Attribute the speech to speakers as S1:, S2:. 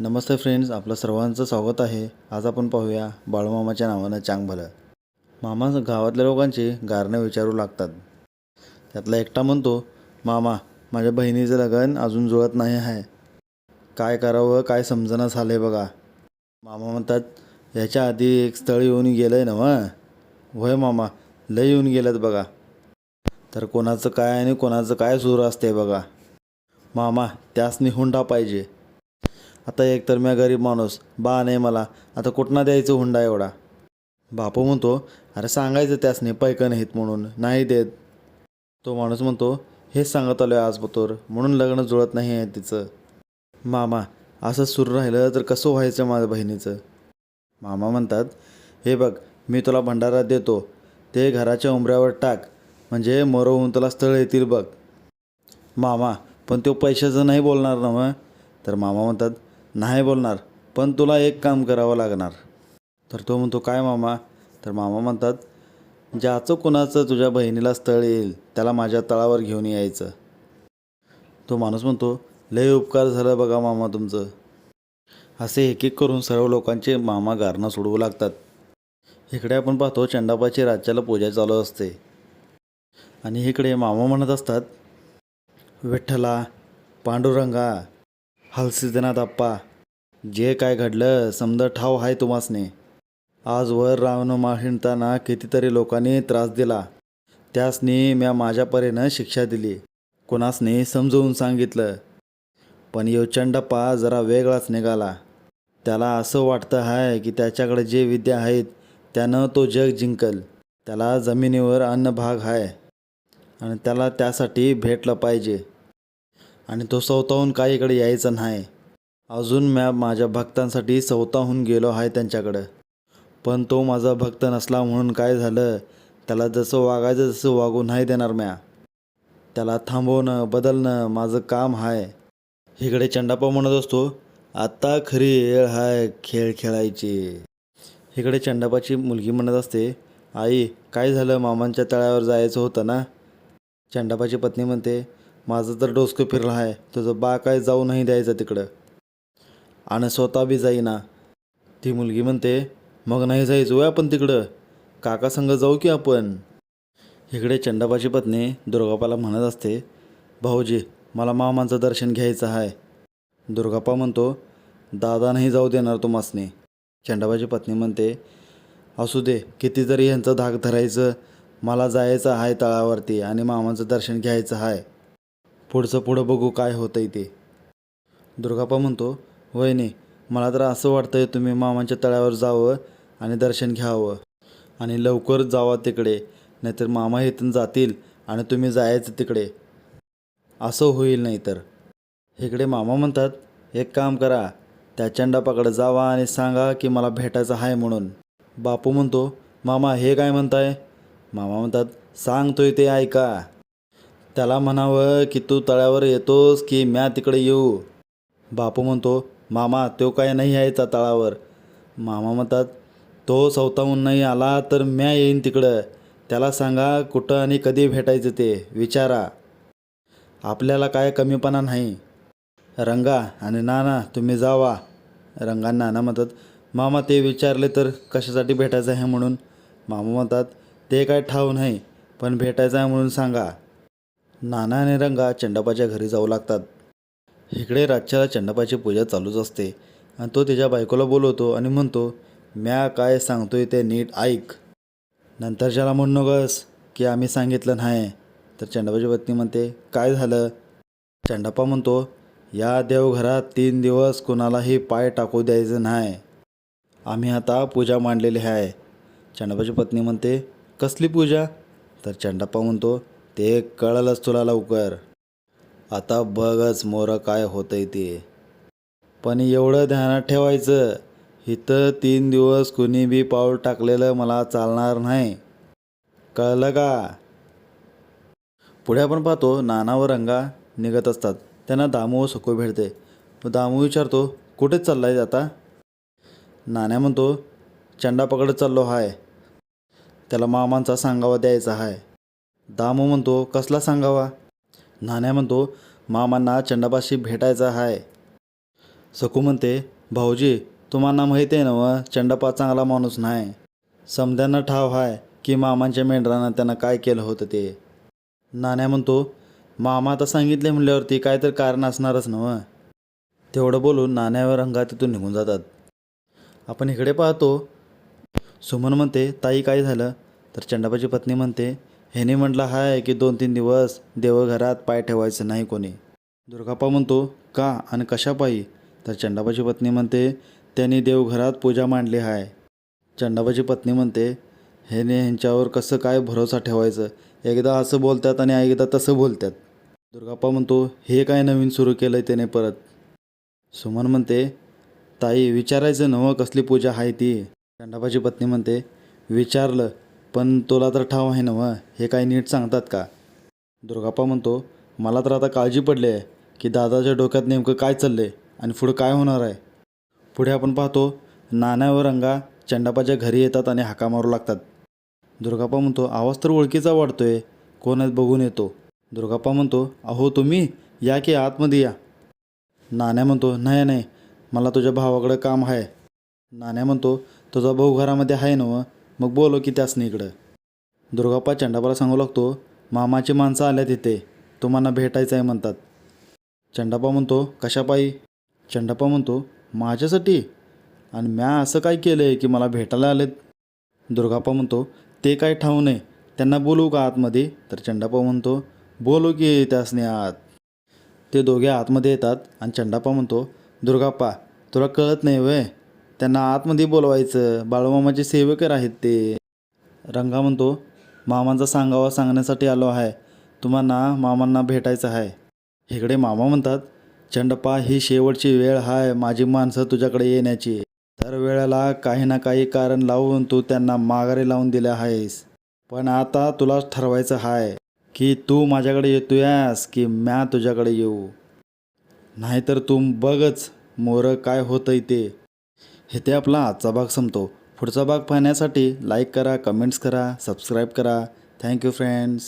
S1: नमस्ते friends आपलं सर्वांचं स्वागत आहे. आज आपण पाहूया बाळूमामाच्या नावानं चांग भलं. मामा गावातल्या लोकांची गारणं विचारू लागतात. त्यातला एकटा म्हणतो मामा माझ्या बहिणीचं लग्न अजून जुळत नाही आहे. काय करावं काय समजणं झालं बघा. मामा म्हणतात ह्याच्या आधी एक स्थळ येऊन गेलं आहे ना मग होय मामा लय येऊन गेलं बघा. तर कोणाचं काय आणि कोणाचं काय सुरू असते बघा. मामा त्यास निहुंडा पाहिजे. आता एक तर मी गरीब माणूस बा नाही मला. आता कुठनं द्यायचं हुंडा एवढा? बापू म्हणतो अरे सांगायचं त्यासने पैकं नाहीत म्हणून नाही देत. तो माणूस म्हणतो हेच सांगत आलो आज बतोर म्हणून लग्न जुळत नाही आहे तिचं. मामा असं सुरू राहिलं तर कसं व्हायचं माझ्या बहिणीचं? मामा म्हणतात हे बघ मी तुला भंडारा देतो. ते घराच्या उंबऱ्यावर टाक म्हणजे मरवून तुला स्थळ येतील बघ. मामा पण तो पैशाचं नाही बोलणार ना मग? तर मामा म्हणतात नाही बोलणार पण तुला एक काम करावं लागणार. तर तो म्हणतो काय मामा? तर मामा म्हणतात ज्याचं कुणाचं तुझ्या बहिणीला स्थळ येईल त्याला माझ्या तळावर घेऊन यायचं. तो माणूस म्हणतो लय उपकार झालं बघा मामा तुमचं. असे एक एक करून सर्व लोकांचे मामा गारणं सोडवू लागतात. इकडे आपण पाहतो चंडापाची राज्याला पूजा चालू असते. आणि इकडे मामा म्हणत असतात विठ्ठला पांडुरंगा हलसिद्धनाथ अप्पा जे काय घडलं समद ठाव आहे तुम्हासने. आजवर रावण माहिणताना कितीतरी लोकांनी त्रास दिला. त्यासनी म्या माझ्या परीनं शिक्षा दिली. कोणासनी समजवून सांगितलं. पण यो चंडप्पा जरा वेगळाच निघाला. त्याला असं वाटतं आहे की त्याच्याकडे जे विद्या आहेत त्यानं तो जग जिंकल. त्याला जमिनीवर अन्न भाग आहे आणि त्याला त्यासाठी भेटलं पाहिजे. आणि तो स्वतःहून काय इकडे यायचा नाही. अजून म्या माझ्या भक्तांसाठी स्वतःहून गेलो आहे त्यांच्याकडं. पण तो माझा भक्त नसला म्हणून काय झालं? त्याला जसं वागायचं तसं वागू नाही देणार म्या. त्याला थांबवणं बदलणं माझं काम आहे. इकडे चंडापा म्हणत असतो आत्ता खरी वेळ हाय खेळ खेळायची. इकडे चंडापाची मुलगी म्हणत असते आई काय झालं? मामांच्या तळ्यावर जायचं होतं ना? चंडापाची पत्नी म्हणते माझं तर डोसकं फिरलं आहे. तुझं बा काय जाऊ नाही द्यायचं तिकडं. आणि स्वतः बी जाईना. ती मुलगी म्हणते मग नाही जायचं वय आपण तिकडं. काका संग जाऊ की आपण? इकडे चंडाबाची पत्नी दुर्गापाला म्हणत असते भाऊजी मला मामांचं दर्शन घ्यायचं आहे. दुर्गापा म्हणतो दादा नाही जाऊ देणार तुम्हासने चंडाबाची पत्नी म्हणते असू दे किती जरी यांचं धाक धरायचं. मला जायचं आहे तळावरती आणि मामाचं दर्शन घ्यायचं आहे. पुढचं पुढं बघू काय होतंय ते. दुर्गाप्पा म्हणतो वहिनी मला तर असं वाटतंय तुम्ही मामाच्या तळ्यावर जावं आणि दर्शन घ्यावं आणि लवकर जावा तिकडे नाहीतर मामा इथून जातील आणि तुम्ही जायचं तिकडे. असं होईल नाही तर इकडे मामा म्हणतात एक काम करा त्या चंडापाकडे जावा आणि सांगा की मला भेटायचं आहे म्हणून. बापू म्हणतो मामा हे काय म्हणताय? मामा म्हणतात सांगतोय ते ऐका. त्याला म्हणावं की तू तळ्यावर येतोस की म्या तिकडे येऊ? बापू म्हणतो मामा तो काय नाही यायचा तळावर. मामा म्हणतात तो स्वतःहून नाही आला तर म्या येईन तिकडं. त्याला सांगा कुठं आणि कधी भेटायचं ते विचारा. आपल्याला काय कमीपणा नाही. रंगा आणि नाना तुम्ही जावा. रंगा ना नाना म्हणतात मामा ते विचारले तर कशासाठी भेटायचं आहे म्हणून? मामा म्हणतात ते काय ठाव नाही पण भेटायचं आहे म्हणून सांगा. नाना आणि रंगा चंडापाच्या घरी जाऊ लागतात. इकडे रातच्याला चंडापाची पूजा चालूच असते. आणि तो त्याच्या बायकोला बोलवतो आणि म्हणतो म्या काय सांगतोय ते नीट ऐक. नंतर ज्याला म्हणू नकोस की आम्ही सांगितलं नाही. तर चंडापाची पत्नी म्हणते काय झालं? चंडापा म्हणतो या देवघरात तीन दिवस कोणालाही पाय टाकू द्यायचं नाही. आम्ही आता पूजा मांडलेली आहे. चंडापाची पत्नी म्हणते कसली पूजा? तर चंडप्पा म्हणतो ते कळलंच तुला लवकर. आता बघच मोरं काय होतंय ते. पण एवढं ध्यानात ठेवायचं इथं तीन दिवस कुणी बी पाऊल टाकलेलं मला चालणार नाही. कळलं का? पुढे आपण पाहतो नाना व रंगा निघत असतात. त्यांना दामू व सखू भेटते. दामू विचारतो कुठेच चाललाय आता? नाण्या म्हणतो चंडा पकडत चाललो हाय. त्याला मामांचा सांगावा द्यायचा हाय. दामू म्हणतो कसला सांगावा? नाण्या म्हणतो मामांना चंडापाशी भेटायचा आहे सकू म्हणते भाऊजी तुम्हाला माहीत आहे ना व चंडपा चांगला माणूस नाही. समद्यांना ठाव हाय की मामांच्या मेंढरानं त्यांना काय केलं होतं ते. नाण्या म्हणतो मामा आता सांगितले म्हणल्यावरती काय तर कारण असणारच ना व तेवढं बोलून नाण्यावर रंगा तिथून निघून जातात. आपण इकडे पाहतो. सुमन म्हणते ताई काय झालं? तर चंडाबाची पत्नी म्हणते ह्याने म्हटलं हाय की दोन तीन दिवस देवघरात पाय ठेवायचं नाही कोणी. दुर्गाप्पा म्हणतो का आणि कशापायी तर चंडाबाची पत्नी म्हणते त्यांनी देवघरात पूजा मांडली हाय. चंडाबाची पत्नी म्हणते ह्याने ह्यांच्यावर कसं काय भरोसा ठेवायचं? एकदा असं बोलतात आणि एकदा तसं बोलतात. दुर्गाप्पा म्हणतो हे काय नवीन सुरू केलं आहे त्याने परत? सुमन म्हणते ताई विचारायचं नवं कसली पूजा आहे ती. चंडाबाची पत्नी म्हणते विचारलं पण तुला तर ठाव आहे ना हे काय नीट सांगतात का? दुर्गाप्पा म्हणतो मला तर आता काळजी पडली आहे की दादाच्या डोक्यात नेमकं काय चाललं आहे आणि पुढं काय होणार आहे. पुढे आपण पाहतो नाण्या व रंगा चंडापाच्या घरी येतात आणि हाका मारू लागतात. दुर्गाप्पा म्हणतो आवाज तर ओळखीचा वाढतोय कोण आहेत बघून येतो. दुर्गाप्पा म्हणतो अहो तुम्ही? या की आतमध्ये या. नाण्या म्हणतो नाही नाही मला तुझ्या भावाकडं काम आहे. नाण्या म्हणतो तुझा भाऊ घरामध्ये आहे ना व? मग बोलो की त्यासनी इकडं. दुर्गाप्पा चंडापाला सांगू लागतो मामाची माणसं आल्या तिथे तुम्हाला भेटायचं आहे म्हणतात. चंडापा म्हणतो कशापायी चंडापा म्हणतो माझ्यासाठी? आणि म्या असं काय केलं आहे की मला भेटायला आलेत? दुर्गाप्पा म्हणतो ते काय ठाऊ नये त्यांना बोलू का आतमध्ये? तर चंडापा म्हणतो बोलू की त्यासने आत. ते दोघे आतमध्ये येतात आणि चंडापा म्हणतो दुर्गाप्पा तुला कळत नाही वय त्यांना आतमध्ये बोलवायचं. बाळूमामाचे सेवकर आहेत ते. रंगा म्हणतो मामांचा सांगावा सांगण्यासाठी आलो आहे. तुम्हाला मामांना भेटायचं आहे. इकडे मामा म्हणतात चंडपा ही शेवटची वेळ आहे माझी माणसं तुझ्याकडे येण्याची. तर वेळेला काही ना काही कारण लावून तू त्यांना माघारी लावून दिले आहेस. पण आता तुला ठरवायचं आहे की तू माझ्याकडे येतोयास की म्या तुझ्याकडे येऊ. नाहीतर तू बघच मोरं काय होतंय ते. इथे आपला आजचा भाग संपतो. पुढचा भाग पाहण्यासाठी लाईक करा कमेंट्स करा सबस्क्राईब करा. Thank you friends